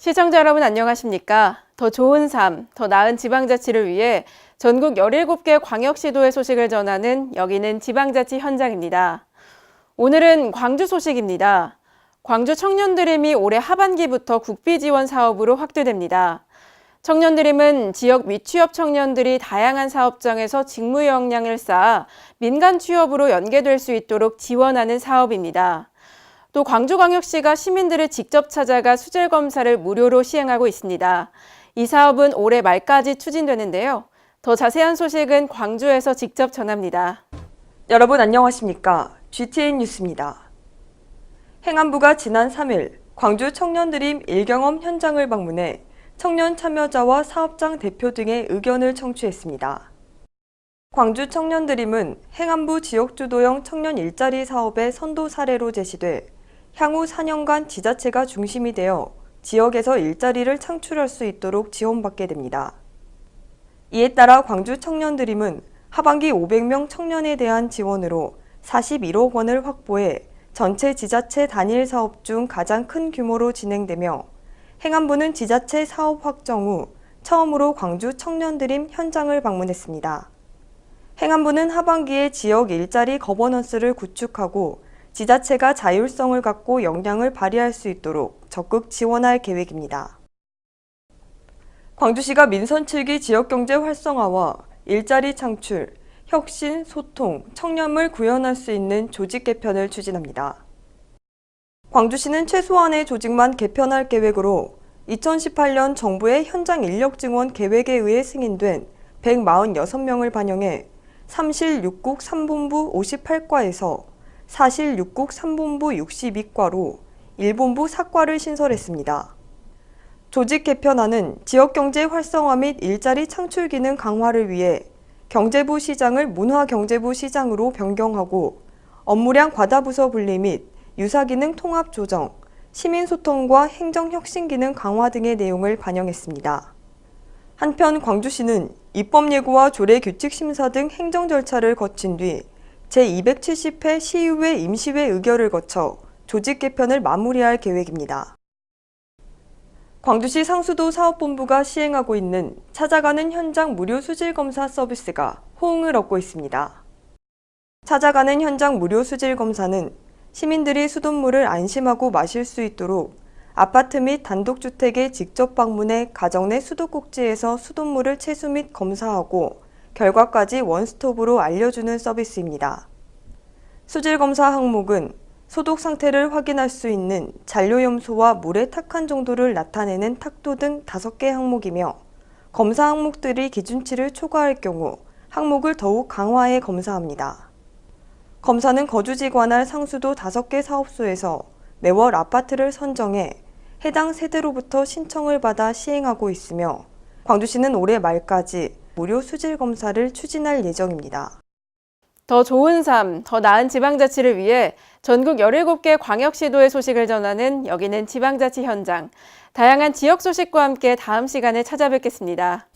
시청자 여러분 안녕하십니까? 더 좋은 삶, 더 나은 지방자치를 위해 전국 17개 광역시도의 소식을 전하는 여기는 지방자치 현장입니다. 오늘은 광주 소식입니다. 광주 청년드림이 올해 하반기부터 국비 지원 사업으로 확대됩니다. 청년드림은 지역 미취업 청년들이 다양한 사업장에서 직무 역량을 쌓아 민간 취업으로 연계될 수 있도록 지원하는 사업입니다. 또 광주광역시가 시민들을 직접 찾아가 수질 검사를 무료로 시행하고 있습니다. 이 사업은 올해 말까지 추진되는데요. 더 자세한 소식은 광주에서 직접 전합니다. 여러분 안녕하십니까? GTN 뉴스입니다. 행안부가 지난 3일 광주 청년드림 일경험 현장을 방문해 청년 참여자와 사업장 대표 등의 의견을 청취했습니다. 광주 청년드림은 행안부 지역주도형 청년 일자리 사업의 선도 사례로 제시돼 향후 4년간 지자체가 중심이 되어 지역에서 일자리를 창출할 수 있도록 지원받게 됩니다. 이에 따라 광주 청년드림은 하반기 500명 청년에 대한 지원으로 41억 원을 확보해 전체 지자체 단일 사업 중 가장 큰 규모로 진행되며 행안부는 지자체 사업 확정 후 처음으로 광주 청년드림 현장을 방문했습니다. 행안부는 하반기에 지역 일자리 거버넌스를 구축하고 지자체가 자율성을 갖고 역량을 발휘할 수 있도록 적극 지원할 계획입니다. 광주시가 민선 7기 지역경제 활성화와 일자리 창출, 혁신, 소통, 청렴을 구현할 수 있는 조직 개편을 추진합니다. 광주시는 최소한의 조직만 개편할 계획으로 2018년 정부의 현장 인력 증원 계획에 의해 승인된 146명을 반영해 3실 6국 3본부 58과에서 4실 6국 3본부 62과로 1본부 4과를 신설했습니다. 조직 개편안은 지역경제 활성화 및 일자리 창출 기능 강화를 위해 경제부 시장을 문화경제부 시장으로 변경하고 업무량 과다부서 분리 및 유사기능 통합 조정, 시민소통과 행정혁신 기능 강화 등의 내용을 반영했습니다. 한편 광주시는 입법 예고와 조례 규칙 심사 등 행정 절차를 거친 뒤 제270회 시의회 임시회 의결을 거쳐 조직 개편을 마무리할 계획입니다. 광주시 상수도 사업본부가 시행하고 있는 찾아가는 현장 무료 수질 검사 서비스가 호응을 얻고 있습니다. 찾아가는 현장 무료 수질 검사는 시민들이 수돗물을 안심하고 마실 수 있도록 아파트 및 단독주택에 직접 방문해 가정 내 수도꼭지에서 수돗물을 채수 및 검사하고 결과까지 원스톱으로 알려주는 서비스입니다. 수질 검사 항목은 소독 상태를 확인할 수 있는 잔류염소와 물의 탁한 정도를 나타내는 탁도 등 5개 항목이며 검사 항목들이 기준치를 초과할 경우 항목을 더욱 강화해 검사합니다. 검사는 거주지 관할 상수도 5개 사업소에서 매월 아파트를 선정해 해당 세대로부터 신청을 받아 시행하고 있으며 광주시는 올해 말까지 무료 수질 검사를 추진할 예정입니다. 더 좋은 삶, 더 나은 지방자치를 위해 전국 17개 광역시도의 소식을 전하는 여기는 지방자치 현장. 다양한 지역 소식과 함께 다음 시간에 찾아뵙겠습니다.